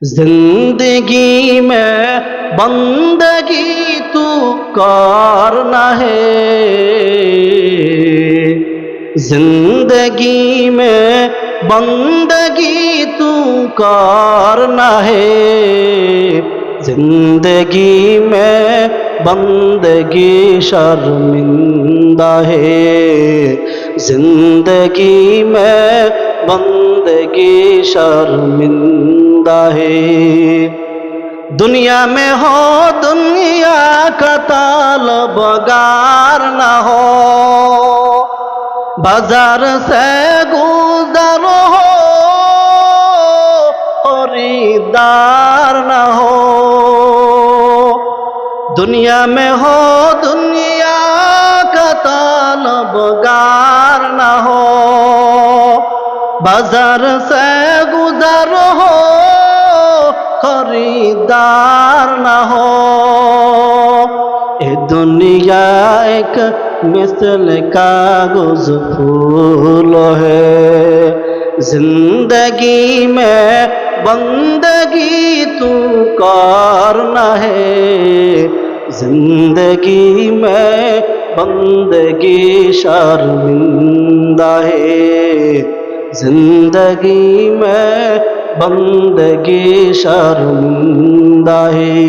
زندگی میں بندگی تو کرنا ہے۔ زندگی میں بندگی تو کرنا ہے۔ زندگی میں بندگی شرمندہ ہے۔ زندگی میں بندگی شرمندہ ہے۔ دنیا میں ہو، دنیا کا طالب گار نہ ہو۔ بازار سے گزر ہو خریدار نہ ہو۔ دنیا میں ہو، دنیا کا طالب گار نہ ہو۔ بازار سے گزر ہو خریدار نہ ہو۔ اے دنیا ایک مثل کاغذ پھول ہے۔ زندگی میں بندگی تو کرنا ہے۔ زندگی میں بندگی شرمندہ ہے۔ زندگی میں بندگی شرمندہ ہے